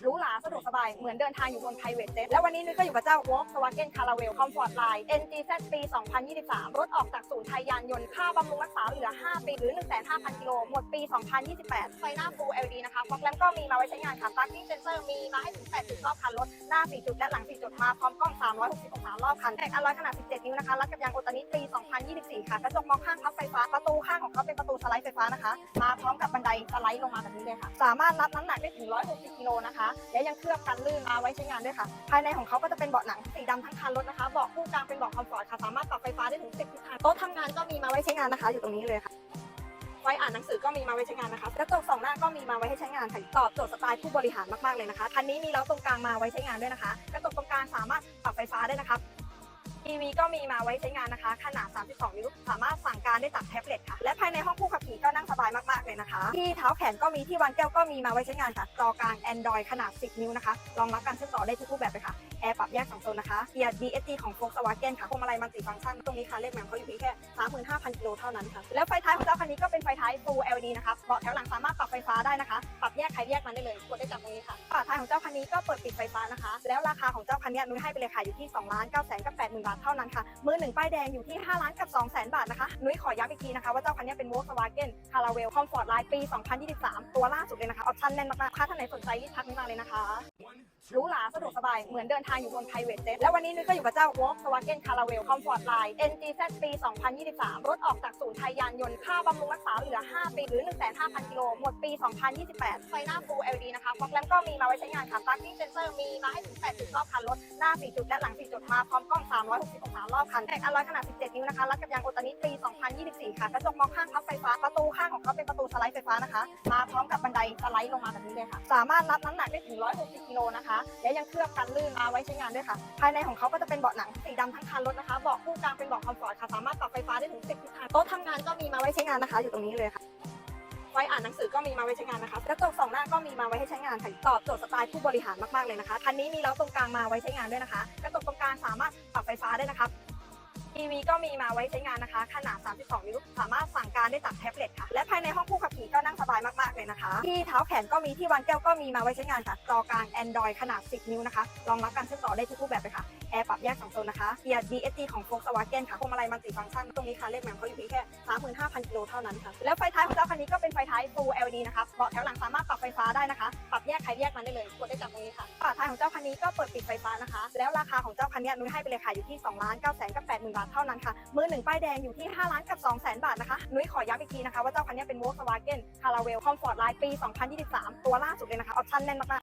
如来。 วกสบาย เหมือนเดินทางอยู่บน private jet และวันนี้นุ้ยก็อยู่กับเจ้า Volkswagen Caravelle Comfort Line NGZ ปี 2023 รถออกจากศูนย์ไทยยานยนต์ค่าบำรุงรักษาเหลือ 5 ปีหรือ 15,000 กิโล หมดปี 2028 ไฟหน้า Full LED นะคะฟอกแลมก็มีมาไว้ใช้งานค่ะ Parking Sensor มีมาให้ถึง 8 จุดรอบคันรถ หน้า 4 จุดและหลัง 4 จุดมาพร้อมกล้อง 360องศารอบคันแตกอลลอยขนาด 17 นิ้วนะคะรัดกับยางโอตานิปี 2024 ค่ะ กระจกมองข้างพับไฟฟ้า ประตูข้างของเขาเป็นประตูสไลด์ไฟฟ้านะคะ มาพร้อมกับบันไดสไลด์ลงมาแบบนี้เลยค่ะ สามารถรับน้ำหนักได้ถึง 160 กิโลนะคะ และยังเคลือกันลื่นมาไว้ใช้งานด้วยค่ะ ภายในของเขาก็จะเป็นเบาะหนังสีดำทั้งคันรถนะคะ เบาะคู่กลางเป็นเบาะคอมฟอร์ตค่ะ สามารถปรับไฟฟ้าได้ถึง 10ทิศทางโต๊ะทำงานก็มีมาไว้ใช้งานนะคะ อยู่ตรงนี้เลยค่ะ ไว้อ่านหนังสือก็มีมาไว้ใช้งานนะคะ กระจกสองหน้าก็มีมาไว้ให้ใช้งานค่ะ ตอบโจทย์สไตล์ผู้บริหารมากๆเลยนะคะ คันนี้มีเล้าตรงกลางมาไว้ใช้งานด้วยนะคะ กระจกตรงกลางสามารถปรับไฟฟ้าได้นะคะ ทีวีก็มีมาไว้ใช้งานนะคะ ขนาด 32 นิ้ว สามารถสั่งการได้จากแท็บเล็ตค่ะ และภายในห้องผู้ขับขี่ก็นั่งสบายมากๆเลยนะคะ ที่เท้าแขนก็มีที่วางแก้วก็มีมาไว้ใช้งานค่ะ จอกลาง Android ขนาด 10 นิ้วนะคะ รองรับการเชื่อมต่อได้ทุกรูปแบบเลยค่ะ แอร์ปรับแยก2โซนนะคะเกียร์ DSG ของ Volkswagen ค่ะพวงมาลัยมัลติฟังก์ชัน ตรงนี้ค่ะเลขแม่มเขาอยู่เพียงแค่ 35,000กิโลเท่านั้นค่ะ แล้วไฟท้ายของเจ้าคันนี้ก็เป็นไฟท้าย Full LED นะคะเบาะแถวหลังสามารถปรับไฟฟ้าได้นะคะ ปรับแยกใครแยกมันได้เลยกดได้จากตรงนี้ค่ะฝาท้ายของเจ้าคันนี้ก็เปิดปิดไฟฟ้านะคะ แล้วราคาของเจ้าคันนี้นุ้ยให้ไปเลยค่ะอยู่ที่2ล้าน9แสนกับ80,000บาทเท่านั้นค่ะมือหนึ่งป้ายแดงอยู่ที่ 5 ล้านกับ2แสนบาทนะคะนุ้ยขอย้ำอีกทีนะคะว่าเจ้าคันนี้เป็น Volkswagen Caravelle Comfort Line ปี 2023 ตัวล่าสุดเลยนะคะออปชั่นแน่นมากๆถ้าท่านไหนสนใจรีบทักนุ้ยมาเลยนะคะ หรูหราสะดวกสบาย เหมือนเดินทางอยู่บน private jet และวันนี้นุ้ยก็อยู่กับเจ้า Volkswagen Caravelle Comfort Line NGZ ปี 2023 รถออกจากศูนย์ไทยยานยนต์ค่าบำรุงรักษาเหลือ 5 ปีหรือ 15,000 กิโล หมดปี 2028 ไฟหน้า Full LED นะคะฟอกแลมก็มีมาไว้ใช้งานค่ะ Parking Sensor มีมาให้ถึง 8 จุดรอบคันรถ หน้า 4 จุดและหลัง 4 จุดมาพร้อมกล้อง 360องศารอบคันแตกอลลอยขนาด 17 นิ้วนะคะรัดกับยางโอตานิปี 2024 ค่ะกระจกมองข้างพับไฟฟ้าประตูข้างของเขาเป็นประตูสไลด์ไฟฟ้านะคะ มาพร้อมกับบันไดสไลด์ลงมาแบบนี้เลยค่ะ สามารถรับน้ำหนักได้ถึง 160 กิโลนะคะและยังเคลือบกันลื่นมาไว้ใช้งานด้วยค่ะ ภายในของเขาก็จะเป็นเบาะหนังสีดำทั้งคันรถนะคะเบาะคู่กลางเป็นเบาะคอมฟอร์ตค่ะสามารถปรับไฟฟ้าได้ถึง 10ทิศทางโต๊ะทำงานก็มีมาไว้ใช้งานนะคะ อยู่ตรงนี้เลยค่ะไว้อ่านหนังสือก็มีมาไว้ใช้งานนะคะกระจกสองหน้าก็มีมาไว้ให้ใช้งานค่ะตอบโจทย์สไตล์ผู้บริหารมากๆเลยนะคะคันนี้มีเล้าตรงกลางมาไว้ใช้งานด้วยนะคะกระจกตรงกลางสามารถปรับไฟฟ้าได้นะคะทีวีก็มีมาไว้ใช้งานนะคะ ขนาด 32 นิ้ว สามารถสั่งการได้จากแท็บเล็ตค่ะ และภายในห้องผู้ขับขี่ เลยนะคะ ที่เท้าแขนก็มีที่วางแก้วก็มีมาไว้ใช้งานค่ะ จอกลาง Android ขนาด 10 นิ้วนะคะ รองรับการเชื่อมต่อได้ทุกรูปแบบเลยค่ะ แอร์ปรับแยก2โซนนะคะเกียร์ DSG ของ Volkswagen ค่ะพวงมาลัยมัลติฟังก์ชันตรงนี้ค่ะเลขแหม่มเขาอยู่เพียงแค่ 35,000กิโลเท่านั้นค่ะ แล้วไฟท้ายของเจ้าคันนี้ก็เป็นไฟท้าย Full LED นะคะเบาะแถวหลังสามารถปรับไฟฟ้าได้นะคะ ปรับแยกใครแยกมันได้เลยกดได้จากตรงนี้ค่ะฝาท้ายของเจ้าคันนี้ก็เปิดปิดไฟฟ้านะคะ แล้วราคาของเจ้าคันนี้นุ้ยให้ไปเลยค่ะอยู่ที่2ล้าน9แสนกับ80,000บาทเท่านั้นค่ะมือหนึ่งป้ายแดงอยู่ที่5ล้านกับ2แสนบาทนะคะนุ้ยขอ ทีนะคะว่าเจ้าคันนี้เป็น Volkswagen Caravelle Comfort Line ปี 2023 ตัวล่าสุดเลยนะคะ ออปชั่นแน่นมาก